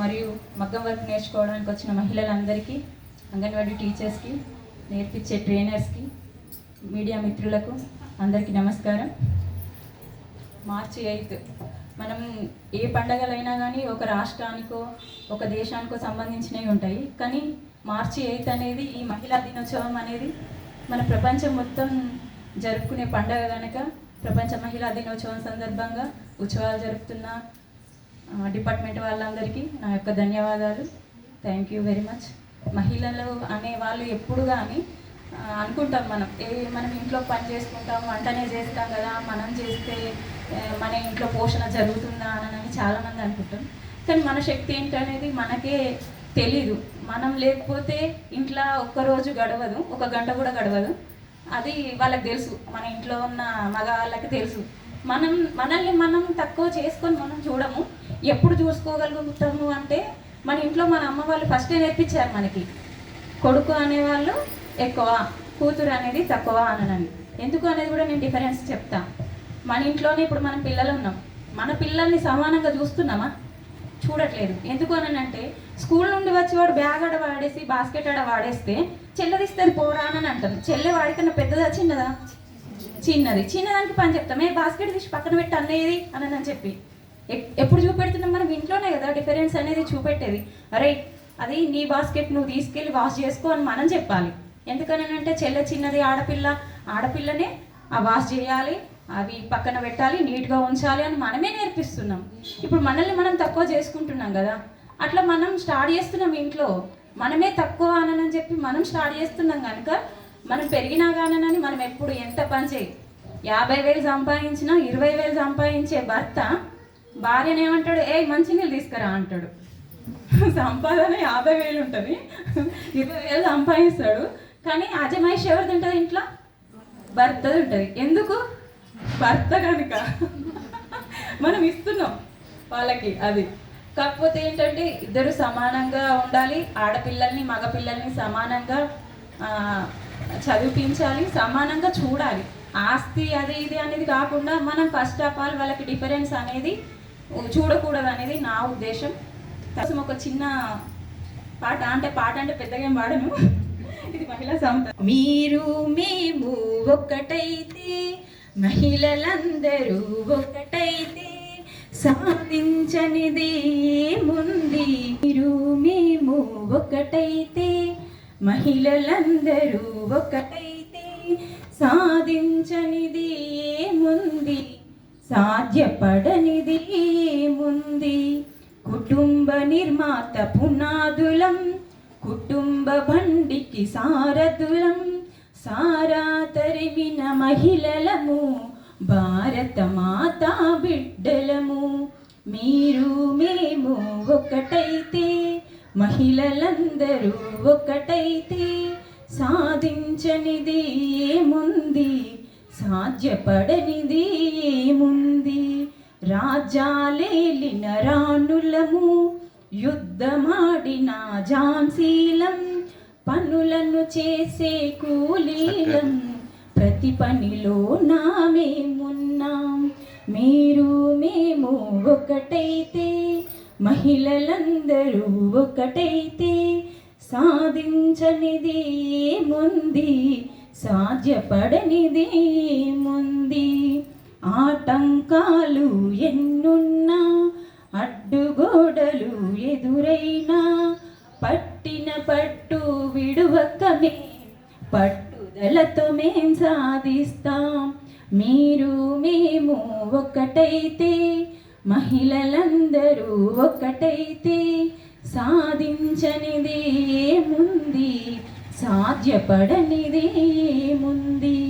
మరియు మగ్గం వర్క్ నేర్చుకోవడానికి వచ్చిన మహిళలందరికీ అంగన్వాడీ టీచర్స్కి నేర్పించే ట్రైనర్స్కి మీడియా మిత్రులకు అందరికీ నమస్కారం. March eighth. మనం ఏ పండగలైనా కానీ ఒక రాష్ట్రానికో ఒక దేశానికో సంబంధించినవి ఉంటాయి. కానీ మార్చి ఎయిత్ అనేది ఈ మహిళా దినోత్సవం అనేది మన ప్రపంచం మొత్తం జరుపుకునే పండగ కనుక ప్రపంచ మహిళా దినోత్సవం సందర్భంగా ఉత్సవాలు జరుపుతున్న డిపార్ట్మెంట్ వాళ్ళందరికీ నా యొక్క ధన్యవాదాలు. థ్యాంక్ యూ వెరీ మచ్ మహిళలు అనే వాళ్ళు ఎప్పుడు కానీ అనుకుంటాం మనం ఏ మనం ఇంట్లో పని చేసుకుంటాం వంటనే చేస్తాం కదా మనం చేస్తే మన ఇంట్లో పోషణ జరుగుతుందా అని చాలామంది అనుకుంటాం. కానీ మన శక్తి ఏంటనేది మనకే తెలీదు. మనం లేకపోతే ఇంట్లో ఒక్కరోజు గడవదు ఒక గంట కూడా గడవదు. అది వాళ్ళకి తెలుసు మన ఇంట్లో ఉన్న మగవాళ్ళకి తెలుసు. మనం మనల్ని మనం తక్కువ చేసుకొని మనం చూడము. ఎప్పుడు చూసుకోగలుగుతాము అంటే మన ఇంట్లో మన అమ్మ వాళ్ళు ఫస్టే నేర్పించారు మనకి. కొడుకు అనేవాళ్ళు ఎక్కువ కూతురు అనేది తక్కువ అనని ఎందుకు అనేది కూడా నేను డిఫరెన్స్ చెప్తా. మన ఇంట్లోనే ఇప్పుడు మనం పిల్లలు ఉన్నాం. మన పిల్లల్ని సమానంగా చూస్తున్నామా? చూడట్లేదు. ఎందుకు అని అంటే స్కూల్ నుండి వచ్చి వాడు బ్యాగ్ ఆడ వాడేసి బాస్కెట్ ఆడ వాడేస్తే చెల్లదిస్తుంది పోరా అని అంటాం చెల్లె వాడికన్నా పెద్దదా చిన్నదా? చిన్నది. చిన్నదానికి పని చెప్తాం. ఏ బాస్కెట్ తీసి పక్కన పెట్టి అనేది అని అని చెప్పి. ఎప్పుడు చూపెడుతున్నాం? మనం ఇంట్లోనే కదా డిఫరెన్స్ అనేది చూపెట్టేది. అరే అది నీ బాస్కెట్ నువ్వు తీసుకెళ్ళి వాష్ చేసుకో అని మనం చెప్పాలి. ఎందుకనంటే చెల్ల చెల్లె చిన్నది ఆడపిల్ల ఆడపిల్లనే ఆ వాష్ చేయాలి అవి పక్కన పెట్టాలి నీట్గా ఉంచాలి అని మనమే నేర్పిస్తున్నాం. ఇప్పుడు మనల్ని మనం తక్కువ చేసుకుంటున్నాం కదా. అట్లా మనం స్టార్ట్ చేస్తున్నాం ఇంట్లో. మనమే తక్కువ అనని చెప్పి మనం స్టార్ట్ చేస్తున్నాం కనుక మనం పెరిగినా కానని మనం ఎప్పుడు ఎంత పని చేయి. యాభై వేలు సంపాదించినా ఇరవై వేలు సంపాదించే భర్త భార్యను ఏమంటాడు? ఏ మంచినీళ్ళు తీసుకురా అంటాడు. సంపాదన యాభై వేలు ఉంటుంది. ఇరవై వేలు సంపాదిస్తాడు. కానీ అజమాయిషి ఎవరు తింటుంది ఇంట్లో? భర్త ఉంటుంది. ఎందుకు? భర్త కనుక. మనం ఇస్తున్నాం వాళ్ళకి అది. కాకపోతే ఏంటంటే ఇద్దరు సమానంగా ఉండాలి. ఆడపిల్లల్ని మగపిల్లల్ని సమానంగా చదివించాలి. సమానంగా చూడాలి. ఆస్తి అది ఇది అనేది కాకుండా మనం ఫస్ట్ ఆఫ్ ఆల్ వాళ్ళకి డిఫరెన్స్ అనేది చూడకూడదు అనేది నా ఉద్దేశం. కోసం ఒక చిన్న పాట అంటే పాట అంటే పెద్దగా ఏం పాడను. ఇది మహిళా సమత. మీరు మేము ఒక్కటైతే మహిళలందరూ ఒక్కటైతే సాధించనిది ముంది. మీరు మేము ఒకటైతే మహిళలందరూ ఒకటైతే సాధించనిది ఏముంది సాధ్యపడనిది కుటుంబ నిర్మాత పునాదులం కుటుంబ బండికి సారథులం సారా తరిమిన మహిళలము భారత మాతా బిడ్డలము. మీరు మేము ఒకటైతే మహిళలందరూ ఒకటైతే సాధించనిది ఏముంది సాధ్యపడనిది ఏముంది? రాజ్యాలేలిన రాణులము యుద్ధమాడిన ఝాన్సీలం పనులను చేసే కూలీలం. ప్రతి పనిలో నామేమున్నాం? మీరు మేము ఒకటైతే మహిళలందరూ ఒకటైతే సాధించనిది ముంది సాధ్యపడనిది ఏముంది? ఆటంకాలు ఎన్నున్నా అడ్డుగోడలు ఎదురైనా పట్టిన పట్టు విడువకమే పట్టుదలతో మేం సాధిస్తాం. మీరు మేము ఒకటైతే మహిళలందరూ ఒకటైతే సాధించనిది ఏముంది సాధ్యపడనిది ఏముంది?